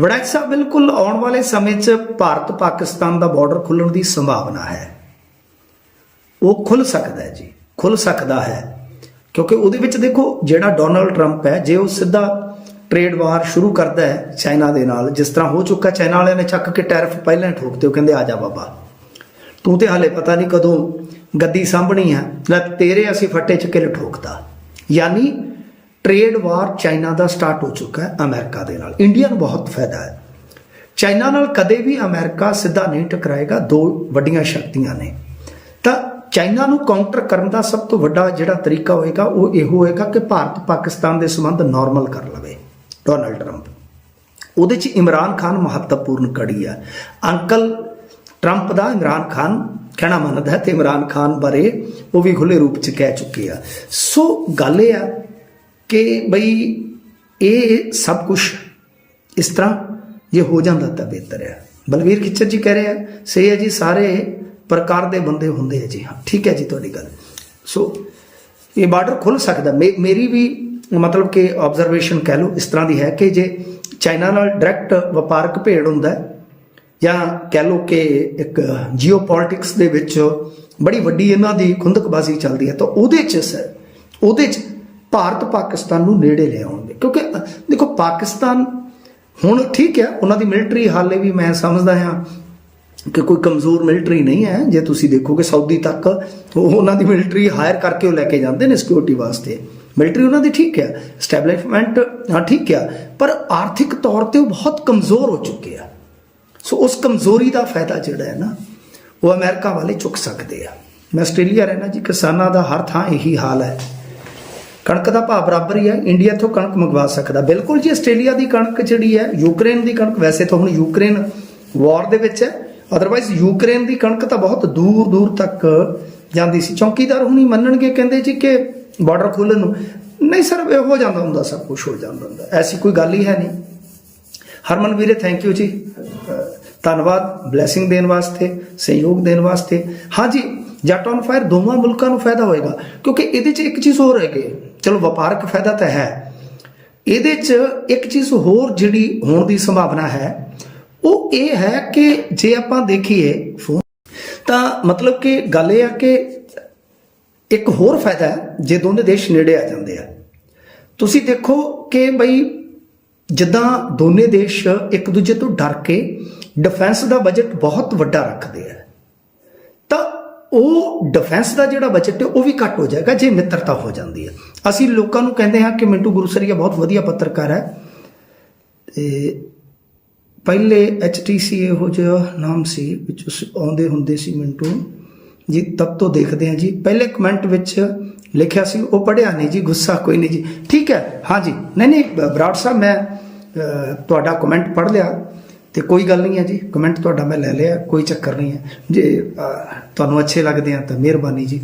ਵੜੈਕ ਸਾਹਿਬ, ਬਿਲਕੁਲ ਆਉਣ ਵਾਲੇ ਸਮੇਂ 'ਚ ਭਾਰਤ ਪਾਕਿਸਤਾਨ ਦਾ ਬਾਰਡਰ ਖੁੱਲਣ ਦੀ ਸੰਭਾਵਨਾ ਹੈ। ਉਹ ਖੁੱਲ ਸਕਦਾ ਹੈ ਜੀ, ਖੁੱਲ ਸਕਦਾ ਹੈ। ਕਿਉਂਕਿ ਉਹਦੇ ਵਿੱਚ ਦੇਖੋ, ਜਿਹੜਾ ਡੋਨਲਡ ਟਰੰਪ ਹੈ, ਜੇ ਉਹ ਸਿੱਧਾ ਟ੍ਰੇਡ ਵਾਰ ਸ਼ੁਰੂ ਕਰਦਾ ਹੈ ਚਾਈਨਾ ਦੇ ਨਾਲ, ਜਿਸ ਤਰ੍ਹਾਂ ਹੋ ਚੁੱਕਾ ਚਾਈਨਾ ਵਾਲਿਆਂ ਨੇ ਚੱਕ ਕੇ ਟੈਰਿਫ ਪਹਿਲਾਂ ਹੀ ਠੋਕਤੇ ਉਹ ਕਹਿੰਦੇ ਆ ਜਾ ਬਾਬਾ। ਤੂੰ ਤੇ ਹਾਲੇ ਪਤਾ ਨਹੀਂ ਕਦੋਂ ਗੱਦੀ ਸਾਂਭਣੀ ਹੈ, ਨਾ ਤੇਰੇ ਅਸੀਂ ਫੱਟੇ ਚ ਕਿਲ ਠੋਕਦਾ ਯਾਨੀ ਟ੍ਰੇਡ ਵਾਰ ਚਾਈਨਾ ਦਾ ਸਟਾਰਟ ਹੋ ਚੁੱਕਾ ਹੈ ਅਮਰੀਕਾ ਦੇ ਨਾਲ। ਇੰਡੀਆ ਨੂੰ ਬਹੁਤ ਫਾਇਦਾ ਹੈ। ਚਾਈਨਾ ਨਾਲ ਕਦੇ ਵੀ ਅਮਰੀਕਾ ਸਿੱਧਾ ਨਹੀਂ ਟਕਰਾਏਗਾ, ਦੋ ਵੱਡੀਆਂ ਸ਼ਕਤੀਆਂ ਨੇ। ਤਾਂ ਚਾਈਨਾ ਨੂੰ ਕਾਊਂਟਰ ਕਰਨ ਦਾ ਸਭ ਤੋਂ ਵੱਡਾ ਜਿਹੜਾ ਤਰੀਕਾ ਹੋਏਗਾ, ਉਹ ਇਹੋ ਹੋਏਗਾ ਕਿ ਭਾਰਤ ਪਾਕਿਸਤਾਨ ਦੇ ਸੰਬੰਧ ਨਾਰਮਲ ਕਰ ਲਵੇ ਡੋਨਲਡ ਟਰੰਪ ਉਹਦੇ 'ਚ ਇਮਰਾਨ ਖਾਨ ਮਹੱਤਵਪੂਰਨ ਕੜੀ ਆ ਅੰਕਲ ਟਰੰਪ ਦਾ ਇਮਰਾਨ ਖਾਨ ਕਹਿਣਾ ਮੰਨਦਾ ਹੈ ਤੇ ਇਮਰਾਨ ਖਾਨ ਬਾਰੇ ਉਹ ਵੀ ਖੁੱਲੇ ਰੂਪ 'ਚ ਕਹਿ ਚੁੱਕੇ ਆ। ਸੋ ਗੱਲ ਇਹ ਆ ਕਿ ਬਈ ਇਹ ਸਭ ਕੁਝ ਇਸ ਤਰ੍ਹਾਂ ਜੇ ਹੋ ਜਾਂਦਾ ਤਾਂ ਬਿਹਤਰ ਹੈ। ਬਲਵੀਰ ਖਿੱਚਰ ਜੀ ਕਹਿ ਰਹੇ ਆ, ਸਹੀ ਹੈ ਜੀ, ਸਾਰੇ ਪ੍ਰਕਾਰ ਦੇ ਬੰਦੇ ਹੁੰਦੇ ਆ ਜੀ। ਹਾਂ, ਠੀਕ ਹੈ ਜੀ ਤੁਹਾਡੀ ਗੱਲ। ਸੋ ਇਹ ਬਾਰਡਰ ਖੁੱਲ ਸਕਦਾ। ਮੇ- ਮੇਰੀ ਵੀ ਮਤਲਬ ਕਿ ਆਬਜ਼ਰਵੇਸ਼ਨ ਕਹਿ ਲਓ, ਇਸ ਤਰ੍ਹਾਂ ਦੀ ਹੈ ਕਿ ਜੇ ਚਾਈਨਾ ਨਾਲ ਡਾਇਰੈਕਟ ਵਪਾਰਕ ਭੇੜ ਹੁੰਦਾ ਜਾਂ ਕਹਿ ਲਓ ਕਿ ਇੱਕ ਜੀਓਪੋਲਿਟਿਕਸ ਦੇ ਵਿੱਚ ਬੜੀ ਵੱਡੀ ਇਹਨਾਂ ਦੀ ਖੁੰਦਕਬਾਜ਼ੀ ਚੱਲਦੀ ਹੈ, ਤਾਂ ਉਹਦੇ 'ਚ ਸਰ ਉਹਦੇ 'ਚ ਭਾਰਤ ਪਾਕਿਸਤਾਨ ਨੂੰ ਨੇੜੇ ਲੈ ਆਉਣਗੇ। ਕਿਉਂਕਿ ਦੇਖੋ, ਪਾਕਿਸਤਾਨ ਹੁਣ ਠੀਕ ਹੈ, ਉਹਨਾਂ ਦੀ ਮਿਲਟਰੀ ਹਾਲੇ ਵੀ ਮੈਂ ਸਮਝਦਾ ਹਾਂ ਕਿ ਕੋਈ ਕਮਜ਼ੋਰ ਮਿਲਟਰੀ ਨਹੀਂ ਹੈ। ਜੇ ਤੁਸੀਂ ਦੇਖੋਗੇ ਸਾਊਦੀ ਤੱਕ, ਉਹ ਉਹਨਾਂ ਦੀ ਮਿਲਟਰੀ ਹਾਇਰ ਕਰਕੇ ਉਹ ਲੈ ਕੇ ਜਾਂਦੇ ਨੇ ਸਿਕਿਉਰਿਟੀ ਵਾਸਤੇ। ਮਿਲਟਰੀ ਉਹਨਾਂ ਦੀ ਠੀਕ ਹੈ ਸਟੈਬਲਿਸ਼ਮੈਂਟ ਹਾਂ, ਠੀਕ ਹੈ, ਪਰ ਆਰਥਿਕ ਤੌਰ ਤੇ ਉਹ ਬਹੁਤ ਕਮਜ਼ੋਰ ਹੋ ਚੁੱਕੇ ਆ। ਸੋ ਉਸ ਕਮਜ਼ੋਰੀ ਦਾ ਫਾਇਦਾ ਜਿਹੜਾ ਹੈ ਨਾ, ਉਹ ਅਮਰੀਕਾ ਵਾਲੇ ਚੁੱਕ ਸਕਦੇ ਆ। ਮੈਂ ਆਸਟ੍ਰੇਲੀਆ ਰਹਿਣਾ ਜੀ, ਕਿਸਾਨਾਂ ਦਾ ਹਰ ਥਾਂ ਇਹੀ ਹਾਲ ਹੈ। ਕਣਕ ਦਾ ਭਾਅ ਬਰਾਬਰ ਹੀ ਹੈ ਇੰਡੀਆ ਤੋਂ ਕਣਕ ਮੰਗਵਾ ਸਕਦਾ। ਬਿਲਕੁਲ ਜੀ, ਆਸਟ੍ਰੇਲੀਆ ਦੀ ਕਣਕ ਜਿਹੜੀ ਹੈ, ਯੂਕਰੇਨ ਦੀ ਕਣਕ, ਵੈਸੇ ਤਾਂ ਹੁਣ ਯੂਕਰੇਨ ਵਾਰ ਦੇ ਵਿੱਚ ਹੈ ਅਦਰਵਾਈਜ਼ ਯੂਕਰੇਨ ਦੀ ਕਣਕ ਤਾਂ ਬਹੁਤ ਦੂਰ ਦੂਰ ਤੱਕ ਜਾਂਦੀ ਸੀ। ਚੌਕੀਦਾਰ ਹੁਣੀ ਮੰਨਣਗੇ, ਕਹਿੰਦੇ ਜੀ ਕਿ ਬਾਰਡਰ ਖੋਲ੍ਹਣ ਨੂੰ। ਨਹੀਂ ਸਰ, ਇਹ ਹੋ ਜਾਂਦਾ ਹੁੰਦਾ, ਸਭ ਕੁਝ ਹੋ ਜਾਂਦਾ ਹੁੰਦਾ। ਐਸੀ ਕੋਈ ਗੱਲ ਹੀ ਹੈ ਨਹੀਂ। ਹਰਮਨ ਵੀਰੇ ਥੈਂਕ ਯੂ ਜੀ। ਧੰਨਵਾਦ। ਬਲੇਸਿੰਗ ਦੇਣ ਵਾਸਤੇ, ਸਹਿਯੋਗ ਦੇਣ ਵਾਸਤੇ। ਹਾਂਜੀ ਜੱਟ ਔਨ ਫਾਇਰ ਦੋਵਾਂ ਮੁਲਕਾਂ ਨੂੰ ਫਾਇਦਾ ਹੋਏਗਾ, ਕਿਉਂਕਿ ਇਹਦੇ 'ਚ ਇੱਕ ਚੀਜ਼ ਹੋਰ ਹੈਗੀ ਚਲੋ ਵਪਾਰਕ ਫਾਇਦਾ ਤਾਂ ਹੈ। ਇਹਦੇ 'ਚ ਇੱਕ ਚੀਜ਼ ਹੋਰ ਜਿਹੜੀ ਹੋਣ ਦੀ ਸੰਭਾਵਨਾ ਹੈ, ਉਹ ਇਹ ਹੈ ਕਿ ਜੇ ਆਪਾਂ ਦੇਖੀਏ ਫੋਨ, ਤਾਂ ਮਤਲਬ ਕਿ ਗੱਲ ਇਹ ਆ ਕਿ ਇੱਕ ਹੋਰ ਫਾਇਦਾ ਹੈ, ਜੇ ਦੋਨੇ ਦੇਸ਼ ਨੇੜੇ ਆ ਜਾਂਦੇ ਆ। ਤੁਸੀਂ ਦੇਖੋ ਕਿ ਬਈ ਜਿੱਦਾਂ ਦੋਨੇ ਦੇਸ਼ ਇੱਕ ਦੂਜੇ ਤੋਂ ਡਰ ਕੇ ਡਿਫੈਂਸ ਦਾ ਬਜਟ ਬਹੁਤ ਵੱਡਾ ਰੱਖਦੇ ਆ। ਉਹ ਡਿਫੈਂਸ ਦਾ ਜਿਹੜਾ ਬਜਟ ਹੈ, ਉਹ ਵੀ ਘੱਟ ਹੋ ਜਾਏਗਾ, ਜੇ ਮਿੱਤਰਤਾ ਹੋ ਜਾਂਦੀ ਹੈ। ਅਸੀਂ ਲੋਕਾਂ ਨੂੰ ਕਹਿੰਦੇ ਹਾਂ ਕਿ ਮਿੰਟੂ ਗੁਰਸਰੀਆ ਬਹੁਤ ਵਧੀਆ ਪੱਤਰਕਾਰ ਹੈ। ਤੇ ਪਹਿਲੇ HTC ਇਹੋ ਜਿਹਾ ਨਾਮ ਸੀ, ਵਿੱਚ ਉਸ ਆਉਂਦੇ ਹੁੰਦੇ ਸੀ ਮਿੰਟੂ। ਜੀ ਤਬ ਤੋਂ ਦੇਖਦੇ ਹਾਂ ਜੀ। ਪਹਿਲੇ ਕਮੈਂਟ ਵਿੱਚ ਲਿਖਿਆ ਸੀ, ਉਹ ਪੜਿਆ ਨਹੀਂ ਜੀ, ਗੁੱਸਾ ਕੋਈ ਨਹੀਂ ਜੀ। ਠੀਕ ਹੈ, ਹਾਂ ਜੀ। ਨਹੀਂ ਨਹੀਂ ਬ- ਬਰਾੜ ਸਾਹਿਬ, ਮੈਂ ਤੁਹਾਡਾ ਕਮੈਂਟ ਪੜ ਲਿਆ। ਤੇ ਕੋਈ ਗੱਲ ਨਹੀਂ ਹੈ ਜੀ ਕਮੈਂਟ ਤੁਹਾਡਾ ਮੈਂ ਲੈ ਲਿਆ, ਕੋਈ ਚੱਕਰ ਨਹੀਂ ਹੈ। ਜੇ ਤੁਹਾਨੂੰ ਅੱਛੇ ਲੱਗਦੇ ਆ ਤਾਂ ਮਿਹਰਬਾਨੀ ਜੀ।